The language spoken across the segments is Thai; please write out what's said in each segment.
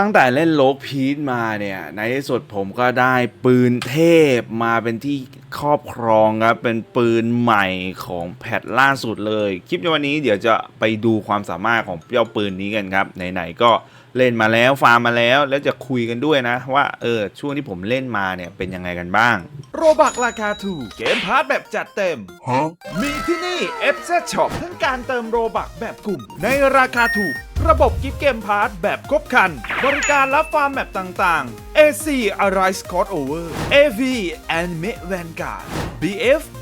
ตั้งแต่เล่นโลกพีทมาเนี่ย ในที่สุดผมก็ได้ปืนเทพมาเป็นที่ครอบครองครับ เป็นปืนใหม่ของแพทล่าสุดเลย คลิปในวันนี้เดี๋ยวจะไปดูความสามารถของเจ้าปืนนี้กันครับ ไหนๆก็เล่นมาแล้วฟาร์มมาแล้ว แล้วจะคุยกันด้วยนะ ว่าเออช่วงที่ผมเล่นมาเนี่ยเป็นยังไงกันบ้าง โรบักราคาถูกเกมพาร์ทแบบจัดเต็ม มีที่นี่ FZ Shop ทั้งการเติมโรบักแบบกลุ่ม ในราคาถูก ระบบกิฟต์เกมพาร์ทแบบครบคัน บริการรับฟาร์มแบบต่างๆ AC Arise Scott Over AV Anime Vanguard BF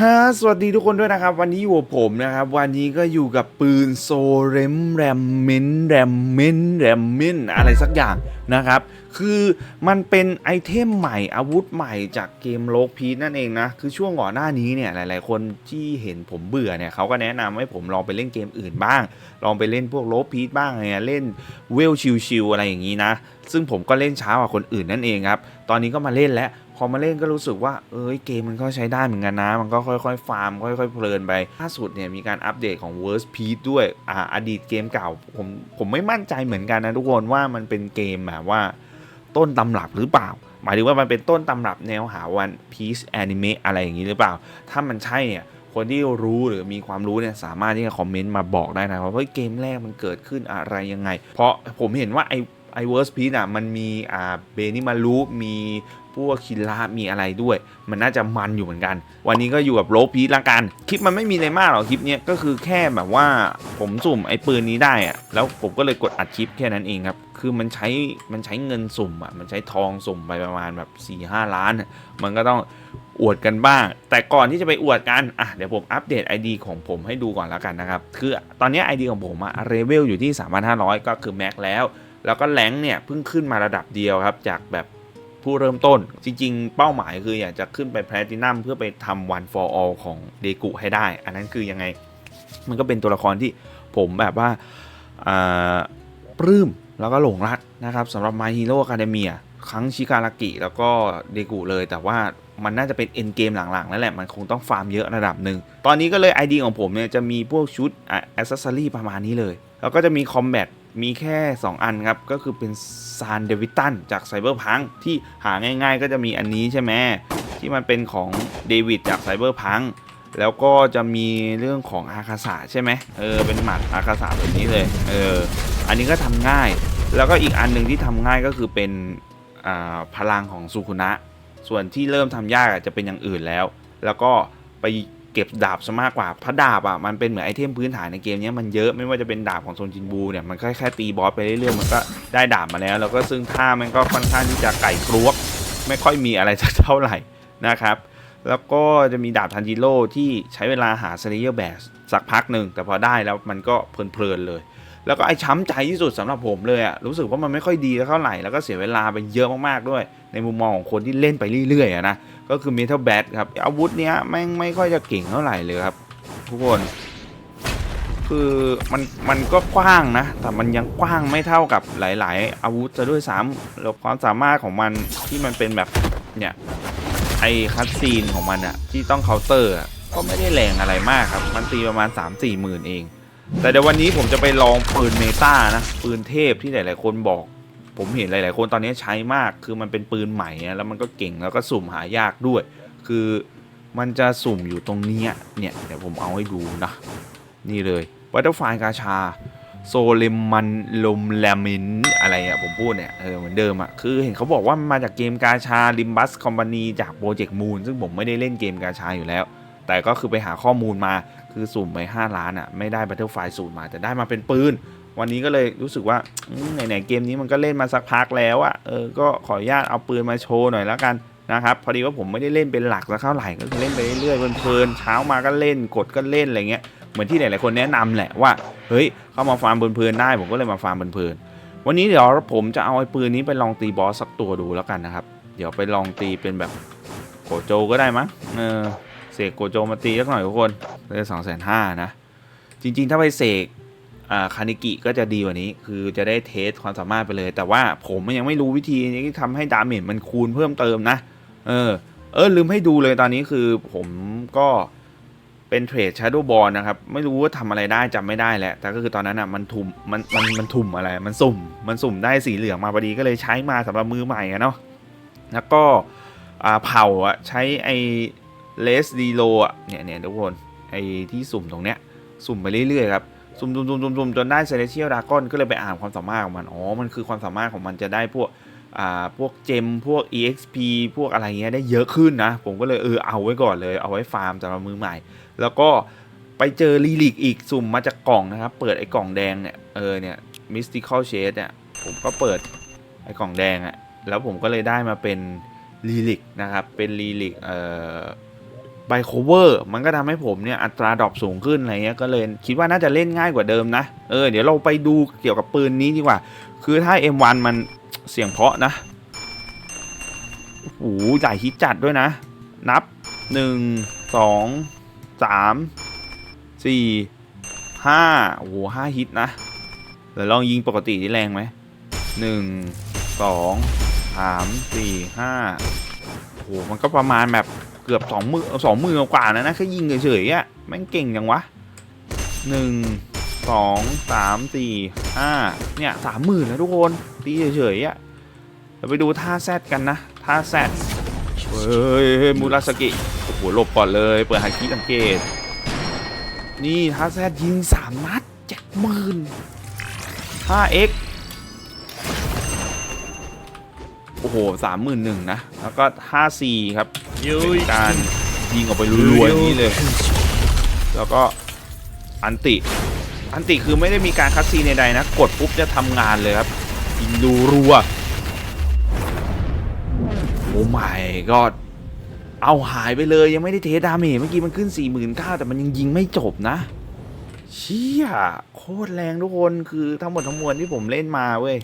ฮะสวัสดีทุกคนด้วยนะครับ วันนี้อยู่กับผมนะครับ วันนี้ก็อยู่กับปืนโซเรมแรมมินแรมมินแรมมินอะไรสักอย่างนะครับ คือมันเป็นไอเทมใหม่อาวุธใหม่จากเกมโลกพีนั่นเองนะ คือช่วงก่อนหน้านี้เนี่ยหลาย ๆ คนที่เห็นผมเบื่อเนี่ยเขาก็แนะนำให้ผมลองไปเล่นเกมอื่นบ้าง ลองไปเล่นพวกโลกพีบ้างไงเล่นเวลชิวๆอะไรอย่างนี้นะ ซึ่งผมก็เล่นช้ากว่าคนอื่นนั่นเองครับ ตอนนี้ก็มาเล่นแล้ว พอมาเล่นก็รู้สึกว่า เอ้ยเกมมันก็ใช้ได้เหมือนกันนะ มันก็ค่อยๆ ฟาร์ม ค่อย ๆ เพลินไปล่าสุดเนี่ยมีการอัปเดตของ Worst Peace ด้วยอ่าอดีตเกมเก่า ผมผมไม่มั่นใจเหมือนกันนะทุกคนว่ามันเป็นเกมแบบว่า ต้นตำรับหรือเปล่า หมายถึงว่ามันเป็นต้นตำรับแนวหาวัน Piece Anime อะไรอย่างนี้หรือเปล่า ถ้ามันใช่เนี่ยคนที่รู้หรือมีความรู้เนี่ยสามารถที่จะคอมเมนต์มาบอกได้นะว่าเฮ้ยเกมแรกมันเกิดขึ้นอะไรยังไง เพราะผมเห็นว่าไอไอเวิร์สพีอะมันมีอ่าเบนิมารูมี พวกคินลามีอะไรด้วย มันน่าจะมันอยู่เหมือนกัน วันนี้ก็อยู่กับโลพีละกัน คลิปมันไม่มีอะไรมากหรอกคลิปเนี้ยก็คือแค่แบบว่าผมสุ่มไอ้ปืนนี้ได้อะแล้วผมก็เลยกดอัดคลิปแค่นั้นเองครับ คือมันใช้มันใช้เงินสุ่มอะมันใช้ทองสุ่มไปประมาณแบบ4ี่ห้าล้าน มันก็ต้องอวดกันบ้าง แต่ก่อนที่จะไปอวดกันอะเดี๋ยวผมอัปเดต ID ของผมให้ดูก่อนแล้วกันนะครับ คือตอนนี้ ID ของผมอะเรเวลอยู่ที่ 3,500 ก็คือแม็กแล้ว แล้วก็แรงเนี่ยเพิ่งขึ้นมาระดับเดียวครับ จากแบบ ผู้เริ่มต้น จริง ๆ เป้าหมายคืออยากจะขึ้นไปแพลตินัมเพื่อไปทำ one for all ของเดกุให้ได้ อันนั้นคือยังไง มันก็เป็นตัวละครที่ผมแบบว่าปลื้มแล้วก็หลงรักนะครับสำหรับ My Hero Academia ครั้งชิการากิแล้วก็เดกุเลย แต่ว่ามันน่าจะเป็นเอ็นเกมหลังๆแล้วแหละ มันคงต้องฟาร์มเยอะระดับหนึ่ง ตอนนี้ก็เลยไอ ID ของผมเนี่ยจะมีพวกชุดอะอ c เซอรี่ประมาณนี้เลย แล้วก็จะมีคอมแบท มีแค่ 2 อันครับ ก็คือเป็นซานเดวิตันจากไซเบอร์พังที่หาง่ายๆ ก็จะมีอันนี้ใช่ไหมที่มันเป็นของเดวิดจากไซเบอร์พังแล้วก็จะมีเรื่องของอาคาสะใช่ไหมเออเป็นหมัดอาคาสะแบบนี้เลยเอออันนี้ก็ทำง่าย แล้วก็อีกอันหนึ่งที่ทำง่ายก็คือเป็นอ่าพลังของสุคุนะ ส่วนที่เริ่มทำยากจะเป็นอย่างอื่นแล้ว แล้วก็ไป เก็บดาบซะมากกว่าเพราะดาบอะมันเป็นเหมือนไอเทมพื้นฐานในเกมนี้มันเยอะไม่ว่าจะเป็นดาบของโซนจินบูเนี่ยมันแค่ตีบอสไปเรื่อยๆมันก็ได้ดาบมาแล้ว แล้วก็ซึ่งท่ามันก็ค่อนข้างที่จะไก่กรวกไม่ค่อยมีอะไรสักเท่าไหร่นะครับแล้วก็จะมีดาบทันจิโร่ที่ใช้เวลาหาสเลเยอร์แบสสักพักหนึ่งแต่พอได้แล้วมันก็เพลินๆเลย แล้วก็ไอ้ช้ำใจที่สุดสำหรับผมเลยอะรู้สึกว่ามันไม่ค่อยดีเท่าไหร่แล้วก็เสียเวลาไปเยอะมากๆด้วย ในมุมมองของคนที่เล่นไปเรื่อยๆนะ ก็คือ Metal Bat ครับ อาวุธเนี้ยแม่งไม่ค่อยจะเก่งเท่าไหร่เลยครับ ทุกคน คือมันมันก็กว้างนะ แต่มันยังกว้างไม่เท่ากับหลาย ๆ อาวุธจะด้วยซ้ำแล้วความสามารถของมันที่มันเป็นแบบเนี่ยไอคัตซีนของมันอะที่ต้องเคาน์เตอร์ก็ไม่ได้แรงอะไรมากครับ มันตีประมาณ 3-4หมื่นเอง แต่เดี๋ยววันนี้ผมจะไปลองปืนเมตานะ ปืนเทพที่หลาย ๆ คนบอก ผมเห็นหลาย ๆ คนตอนนี้ใช้มากคือมันเป็นปืนใหม่แล้วมันก็เก่งแล้วก็สุ่มหายากด้วย คือมันจะสุ่มอยู่ตรงนี้เนี่ยเดี๋ยวผมเอาให้ดูนะ นี่เลยวัตเตอร์ไฟกาชาโซเลมันลมแลมินอะไรอะผมพูดเนี่ยเออเหมือนเดิมอะคือเห็นเขาบอกว่ามันมาจากเกมกาชาลิมบัสคอมพานีจากโปรเจกต์มูนซึ่งผมไม่ได้เล่นเกมกาชาอยู่แล้ว แต่ก็คือไปหาข้อมูลมาคือสุ่มไป 5 ล้านอะไม่ได้ Battlefield สูตรมาแต่ได้มาเป็นปืน วันนี้ก็เลยรู้สึกว่าไหนๆเกมนี้มันก็เล่นมาสักพักแล้วอะเออก็ขออนุญาตเอาปืนมาโชว์หน่อยแล้วกันนะครับพอดีว่าผมไม่ได้เล่นเป็นหลักสักเท่าไหร่ก็คือเล่นไปเรื่อยๆเพลินๆเช้ามาก็เล่นกดก็เล่นอะไรเงี้ยเหมือนที่หลายๆคนแนะนำแหละว่าเฮ้ยเข้ามาฟาร์มเพลินๆได้ผมก็เลยมาฟาร์มเพลินๆวันนี้เดี๋ยวผมจะเอาไอ้ปืนนี้ไปลองตีบอสสักตัวดูแล้วกันนะครับ เดี๋ยวไปลองตีเป็นแบบโกโจก็ได้มั้งเออเสกโกโจมาตีสักหน่อยทุกคนได้สองแสนห้านะจริงๆถ้าไปเสก คานิกิก็จะดีกว่านี้ คือจะได้เทสความสามารถไปเลย แต่ว่าผมยังไม่รู้วิธีที่ทำให้ดาเมจมันคูณเพิ่มเติมนะ เออ เออลืมให้ดูเลยตอนนี้คือผมก็เป็นเทรด Shadow Ball นะครับ ไม่รู้ว่าทำอะไรได้จำไม่ได้แหละ แต่ก็คือตอนนั้นอะมันถุ่มมันมันมันถุ่มอะไร มันสุ่ม มันสุ่มได้สีเหลืองมาพอดีก็เลยใช้มาสำหรับมือใหม่อะเนาะ แล้วก็อ่าเผาอะใช้ไอ้เลสดีโลอะเนี่ยเนี่ยทุกคนไอ้ที่สุ่มตรงเนี้ยสุ่มไปเรื่อยๆครับ สุ่มๆๆๆจนได้เซเลเชียลดากอนก็เลยไปอ่านความสามารถของมัน อ๋อ มันคือความสามารถของมันจะได้พวก อ่า พวกเจม พวก EXP พวกอะไรเงี้ยได้เยอะขึ้นนะ ผมก็เลยเออเอาไว้ก่อนเลย เอาไว้ฟาร์มสำหรับมือใหม่ แล้วก็ไปเจอลีลิกอีกสุ่มมาจากกล่องนะครับ เปิดไอ้กล่องแดงเนี่ย เออเนี่ย Mystical Shade เนี่ย ผมก็เปิดไอ้กล่องแดงอะแล้วผมก็เลยได้มาเป็นลีลิกนะครับ เป็นลีลิกเอ่อ ไบโคเวอร์มันก็ทำให้ผมเนี่ยอัตราดรอปสูงขึ้นอะไรเงี้ยก็เลยคิดว่าน่าจะเล่นง่ายกว่าเดิมนะ เออเดี๋ยวเราไปดูเกี่ยวกับปืนนี้ดีกว่า คือถ้า M1 มันเสียงเพาะนะโอ้โหหลายฮิตจัดด้วยนะ นับ 1 2 3 4 5โอ้โหห้าฮิตนะเดี๋ยวลองยิงปกติที่แรงไหมหนึ่งสองสามสี่ห้าโอ้โหมันก็ประมาณแบบ เกือบสองมือสองมือกว่านะนะแค่ยิงเฉยๆอะแม่งเก่งจังวะหนึ่งสองสามสี่ห้าเนี่ยสามหมื่นแล้วทุกคน ตีเฉยๆอะเราไปดูท่าแซดกันนะท่าแซดเฮ้ยมูราสกิโอ้โหหลบก่อนเลย เปิดฮาคิสังเกต นี่ท่าแซดยิงสามนัดเจ็ดหมื่นท่าเอ็ก โอ้โหสามหมื่นหนึ่งนะ แล้วก็ท่าซีครับเป็นการยิงออกไปรัวๆอย่างนี้เลย แล้วก็อันติ อันติคือไม่ได้มีการคัดซีนใดๆนะ กดปุ๊บจะทำงานเลยครับ ยิงดูรัวโอ้ไม่ก็เอาหายไปเลยยังไม่ได้เทสดาเมจเมื่อกี้มันขึ้น 4 9 0 0 0แต่มันยังยิงไม่จบนะ เชี่ยโคตรแรงทุกคนคือทั้งหมดทั้งมวลที่ผมเล่นมาเว้ย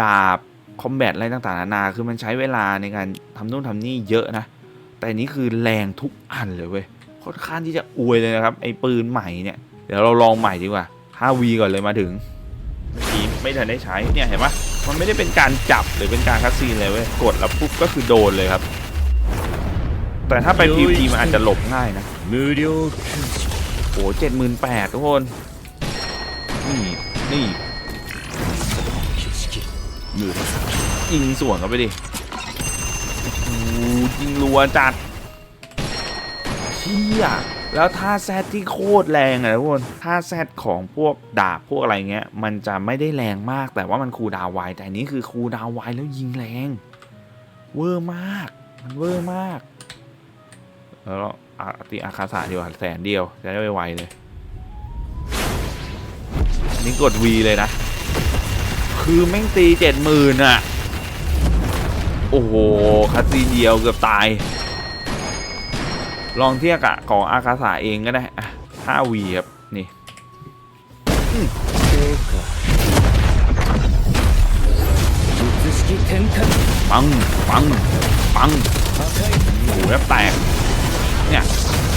ดาบ คอมแบทอะไรต่างๆนานาคือมันใช้เวลาในการทำนู่นทำนี่เยอะนะ แต่นี้คือแรงทุกอันเลยเว้ยค่อนข้างที่จะอวยเลยนะครับไอ้ปืนใหม่เนี่ยเดี๋ยวเราลองใหม่ดีกว่า 5V ก่อนเลยมาถึงเมื่อกี้ไม่ทันได้ใช้เนี่ยเห็นปะมันไม่ได้เป็นการจับหรือเป็นการคัสซีนเลยเว้ยกดแล้วปุ๊บก็คือโดนเลยครับ แต่ถ้าไป PVP มันอาจจะหลบง่ายนะมือเดียวโอ้เจ็ดหมื่นแปดทุกคน นี่นี่ ยิงสวนเข้าไปดิโอ้ยิงรัวจัดเชี่ยแล้วท่าแซดที่โคตรแรงอะทุกคนท่าแซดของพวกดาบพวกอะไรเงี้ย มันจะไม่ได้แรงมากแต่ว่ามันคูดาวไวแต่อันนี้คือคูดาวไวแล้วยิงแรง เวอร์มาก มันเวอร์มาก แล้วอาติอาคาสะดีกว่าแสนเดียวจะได้ไวๆเลย นี่กด V เลยนะ คือแม่งตีเจ็ดหมื่นอะ โอ้โหคาซีเดียวเกือบตาย ลองเทียบกับของอาคาสาเองก็ได้อะห้าวีครับ นี่ปัง ปัง ปังโอ้โหแตก เนี่ย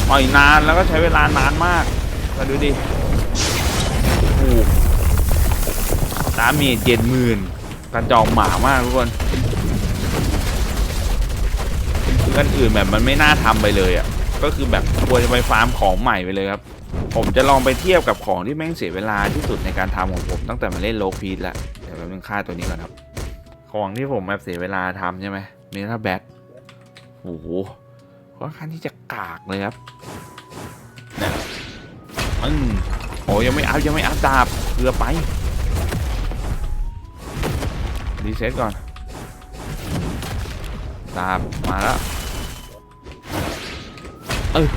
ปล่อยนานแล้วก็ใช้เวลานานมากมาดูดิโอ้โห ดาเมจเจ็ดหมื่นกระจอกหมามากทุกคนคืออันอื่นแบบมันไม่น่าทำไปเลยอะก็คือแบบควรจะไปฟาร์มของใหม่ไปเลยครับ ผมจะลองไปเทียบกับของที่แม่งเสียเวลาที่สุดในการทำของผมตั้งแต่มาเล่นโลกพีทล้วเดี๋ยวแป๊บนึงค่าตัวนี้ก่อนครับ ของที่ผมแบบเสียเวลาทำใช่ไหมเมทัลแบทโอ้โหค่อนข้างที่จะกากเลยครับนี่อืมโอ้ยังไม่อัพยังไม่อัพดาบเกือบไป รีเซ็ตก่อนดาบมาแล้วเออ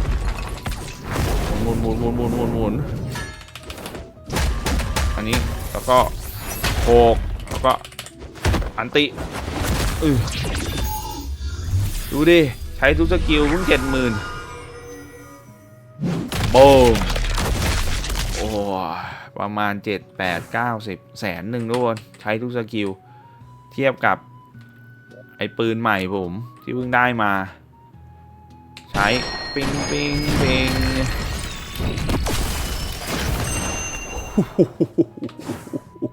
มุนหมุนหมุนหมุนหมุนหมุนอันนี้แล้วก็โคกแล้วก็อันติเออดูดิใช้ทุกสกิลเพิ่งเจ็ดหมื่นโบมโอ้ยประมาณ 7 8 9 10แสนหนึ่งทุกคน ใช้ทุกสกิล เทียบกับ ไอ้ปืนใหม่ผม ที่เพิ่งได้มา ใช้ ปิงปิงปิงโ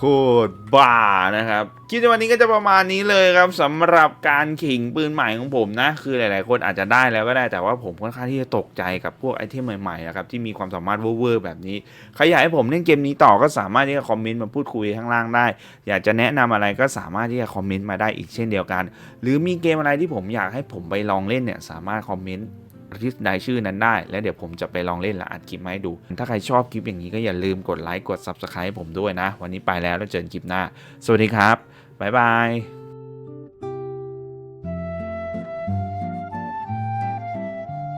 คตรบ้านะครับคลิปในวันนี้ก็จะประมาณนี้เลยครับสำหรับการขิงปืนใหม่ของผมนะ คือหลาย ๆ คนอาจจะได้แล้วก็ได้แต่ว่าผมค่อนข้างที่จะตกใจกับพวกไอเทมใหม่ๆนะครับที่มีความสามารถเวอร์แบบนี้ใครอยากให้ผมเล่นเกมนี้ต่อก็สามารถที่จะคอมเมนต์มาพูดคุยข้างล่างได้ อยากจะแนะนำอะไรก็สามารถที่จะคอมเมนต์มาได้อีกเช่นเดียวกัน หรือมีเกมอะไรที่ผมอยากให้ผมไปลองเล่นเนี่ยสามารถคอมเมนต์ ที่รายชื่อนั้นได้ แล้วเดี๋ยวผมจะไปลองเล่นและอัดคลิปมาให้ดู ถ้าใครชอบคลิปอย่างนี้ก็อย่าลืมกดไลค์กด Subscribe ให้ผมด้วยนะ วันนี้ไปแล้วแล้วเจอกันคลิปหน้า สวัสดีครับบ๊ายบาย